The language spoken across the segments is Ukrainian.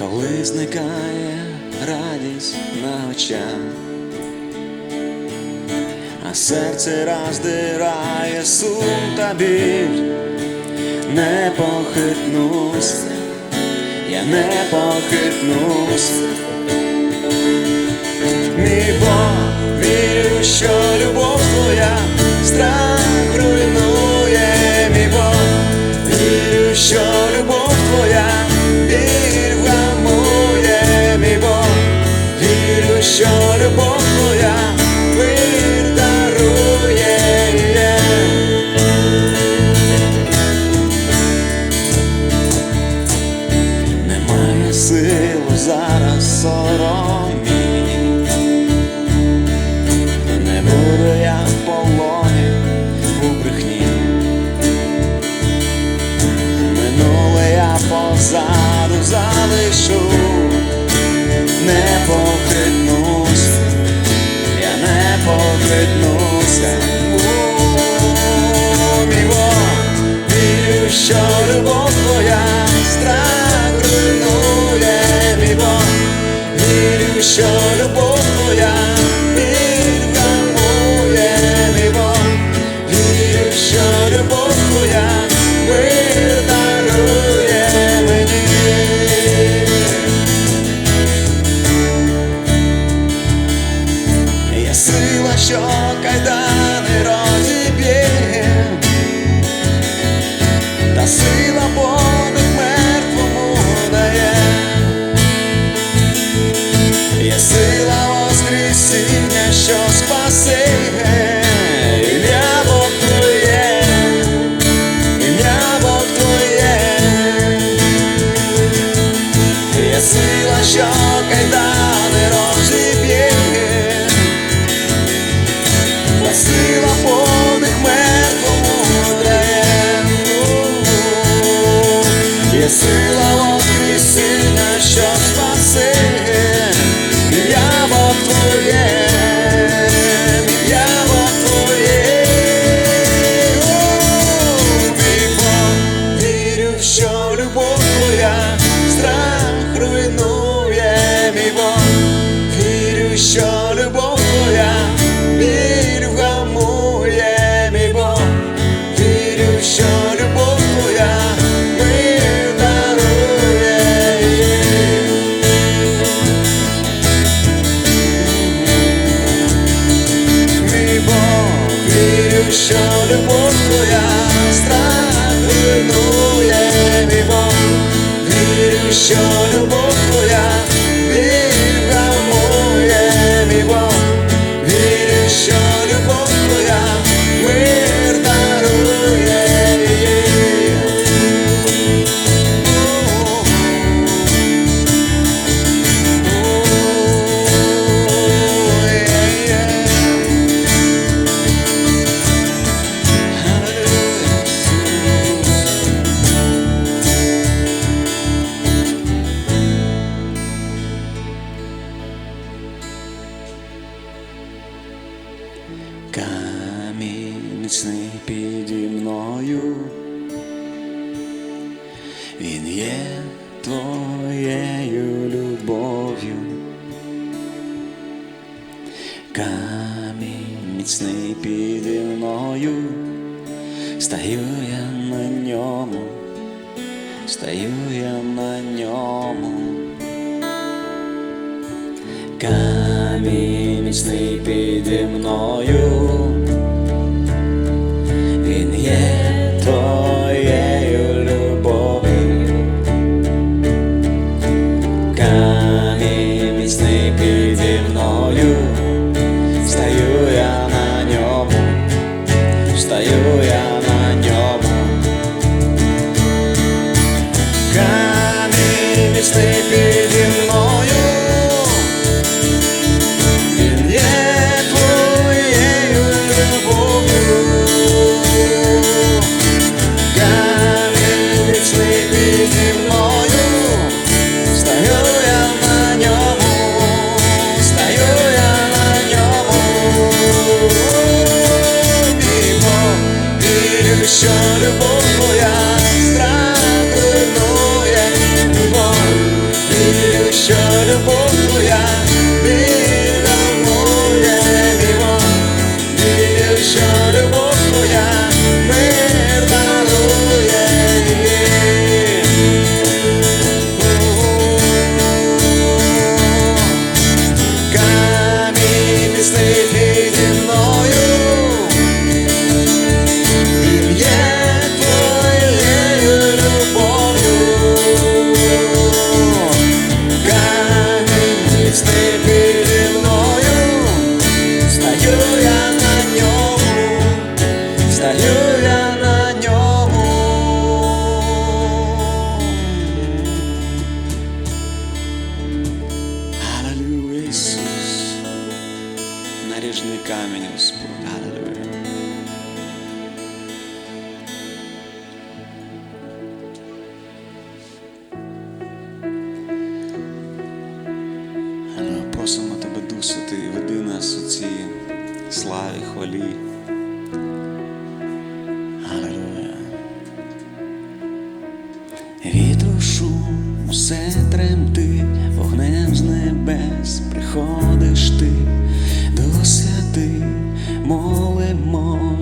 коли зникає радість на очах, а серце роздирає сум та біль, не похитнусь, я не похитнусь, мій Бог вірю, що любов твоя страх. що любов твоя.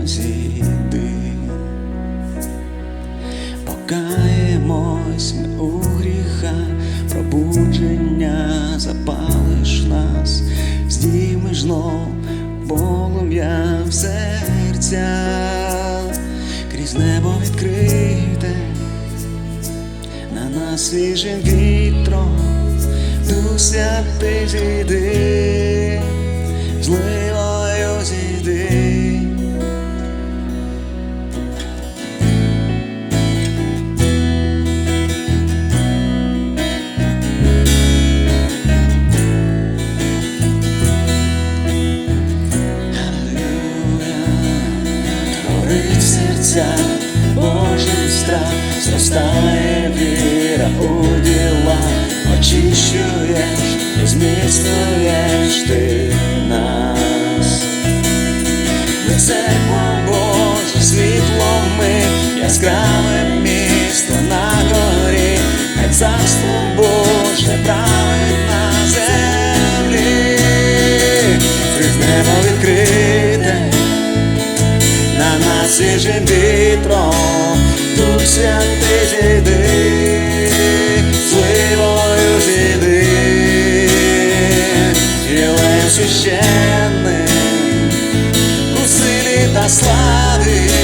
зійди, покаємось ми у гріха, пробудження запалиш нас, здіймеш знов полум'я в серця, крізь небо відкрите, на нас свіжим вітром, дуся ти зійди. серця, Божий страх, зростає віра у діла, очищуєш і зміцнюєш ти нас. Ми церква світло ми, яскраве місто на горі, хай царство Боже прав. siège des troncs, tout sien TGD, fuego EGD, Єлем священний, у силі та слави.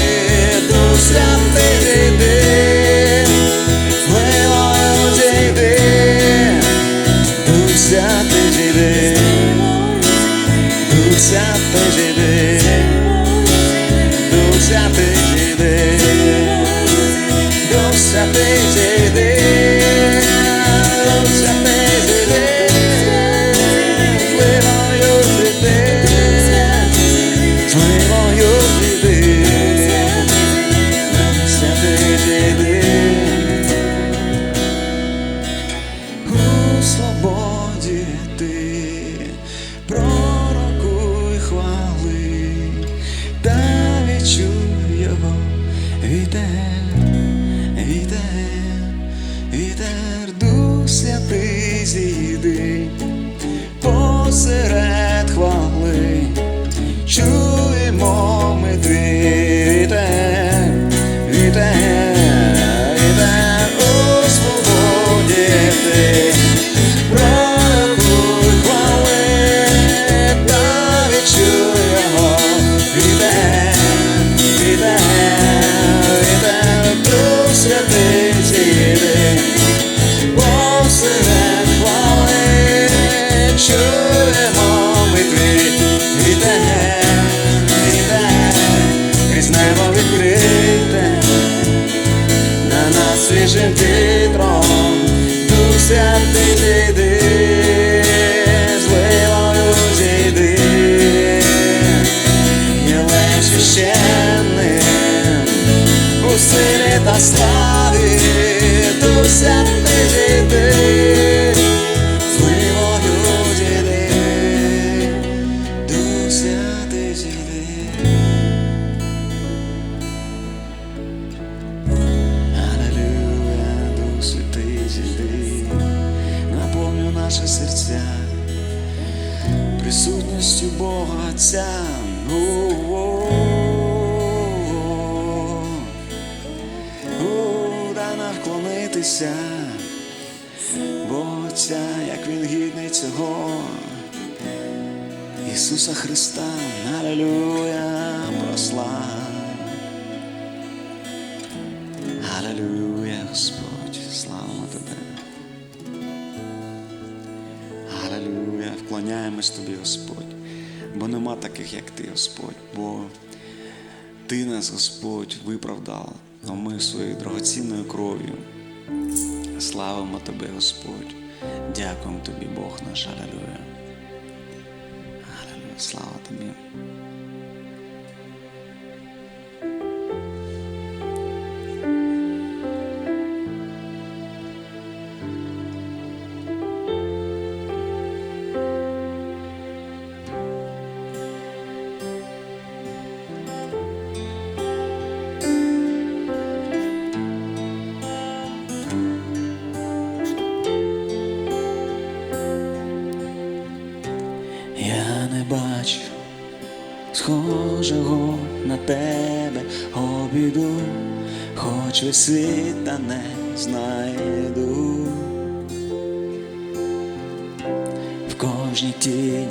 usted. Присутністю Бога. У, Дана вклонитися, Бога Отця, як він гідний цього. Ісуса Христа, Аллилуйя, прослав. Аллилуйя, Господь, слава Тебе. Аллилуйя, вклоняємось Тобі, Господь, бо нема таких, як Ти, Господь, бо Ти нас, Господь, виправдав, а ми своєю драгоцінною кров'ю. Славимо Тебе, Господь. Дякуємо Тобі, Бог наш, Аллилуйя. Аллилуйя, слава Тобі. Світ не знайду. В кожній тіні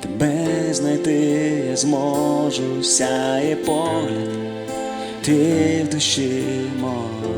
тебе знайти я зможу, сяє погляд, ти в душі моїй.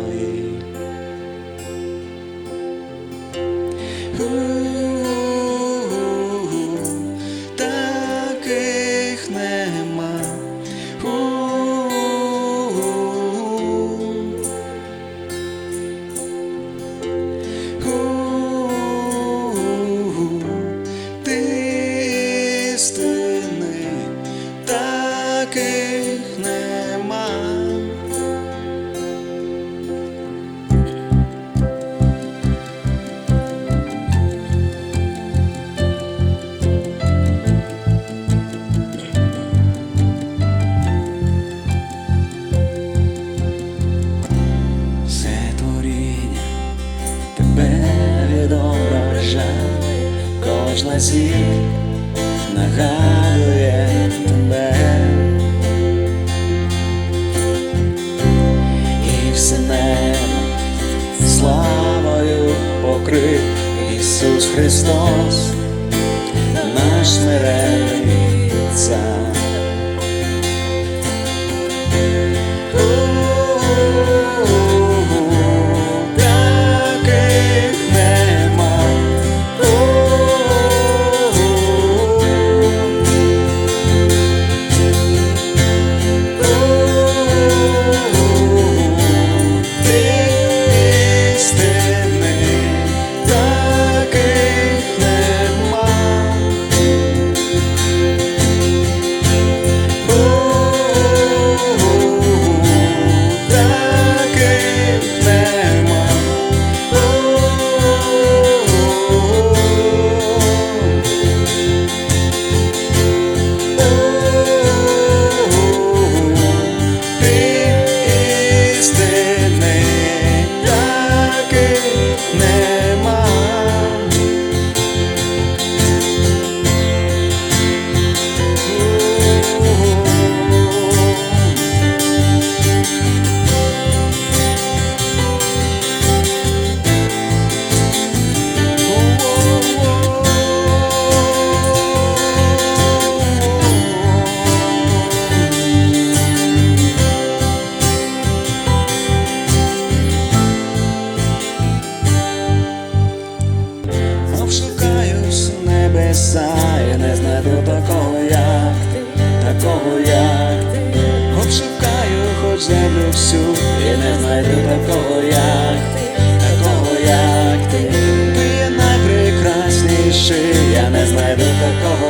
Я не знайду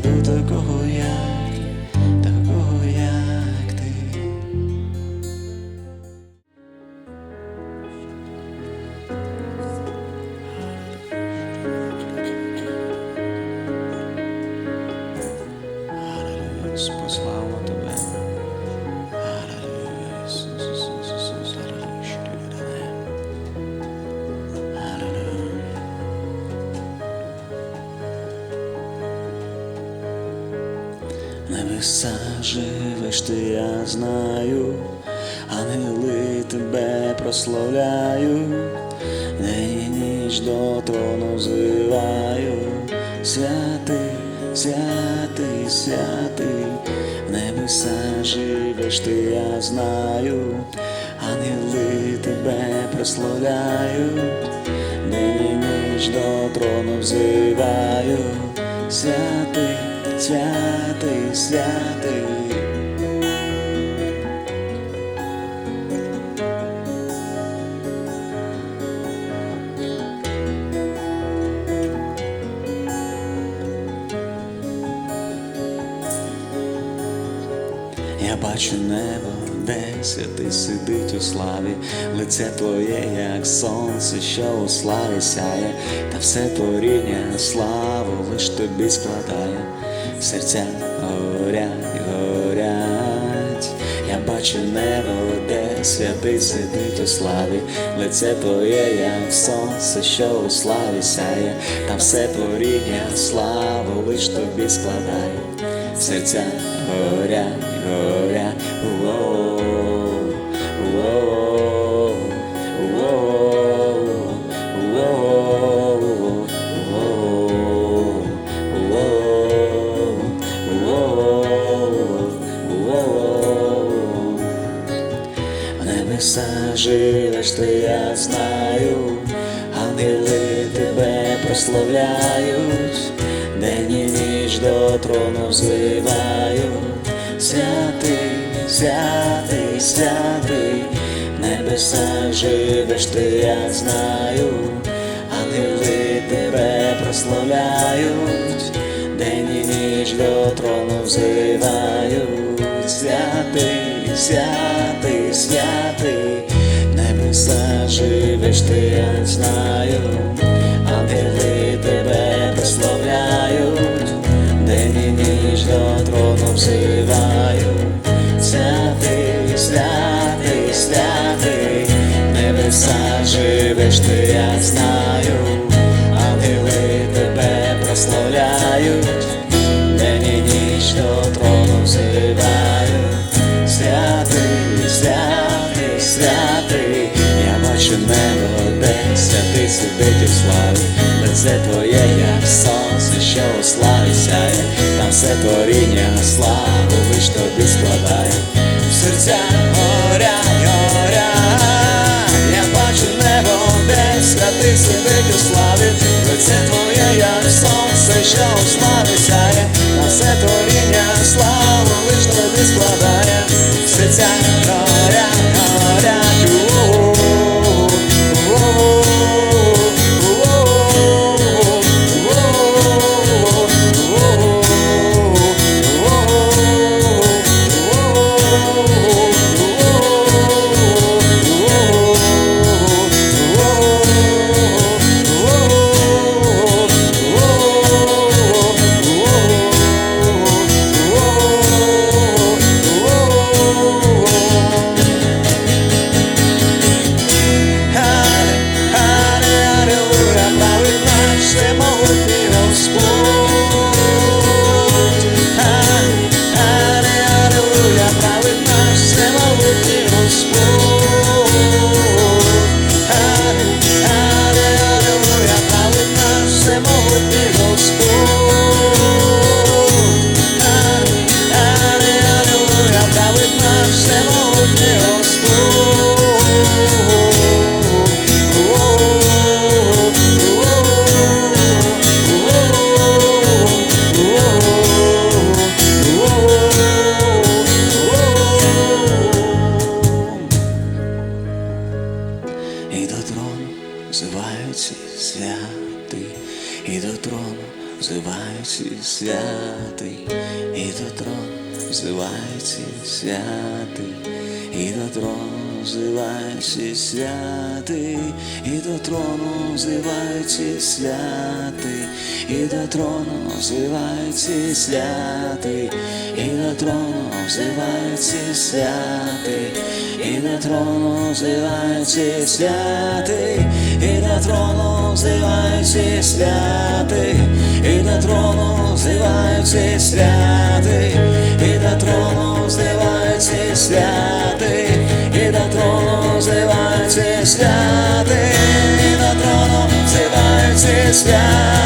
знайду такого, як такого, як ти. Алілуя, Небеса живеш ти, я знаю, ангели тебе прославляють, день і ніч до трону взиваю, святий, святий, святий, небеса живеш ти, я знаю, ангели тебе прославляють, день і ніч до трону взиваю, святий, святий, святий. Я бачу небо, де святий сидить у славі, лице твоє, як сонце, що у славі сяє, та все творіння славу лиш тобі складає, серця горять, горять. Я бачу небо, де святий сидить у славі, лице твоє, як сонце, що у славі сяє, Там все творіння славу лиш тобі складає, серця горять, горять, живеш ти, я знаю, ангели тебе прославляють, день і ніч до трону взивають, святий, святий, святий, в небеса живеш ти, я знаю, ангели тебе прославляють, день і ніч до трону взивають, святий, святий, святий, в небеса живеш ти, я знаю, ангели тебе прославляють, день і ніч до трону взивають, святий, святий, святий, небеса живеш ти, я знаю, ангели тебе прославляють, сидить у славі, лице твоє, як сонце, що у славі сяє, там все творіння славу лиш тобі складає, в серця горять, горять, я бачу небо, де святий сидить у славі, лице твоє, як сонце, що у славі сяє, на все творіння славу лиш тобі складає, серця горять, горять, святий, і до трону взиваючи святий, і до трону взиваючи святий, і до трону взиваючи святий, і до трону взиваючи святий, і до трону взиваючи святий, está.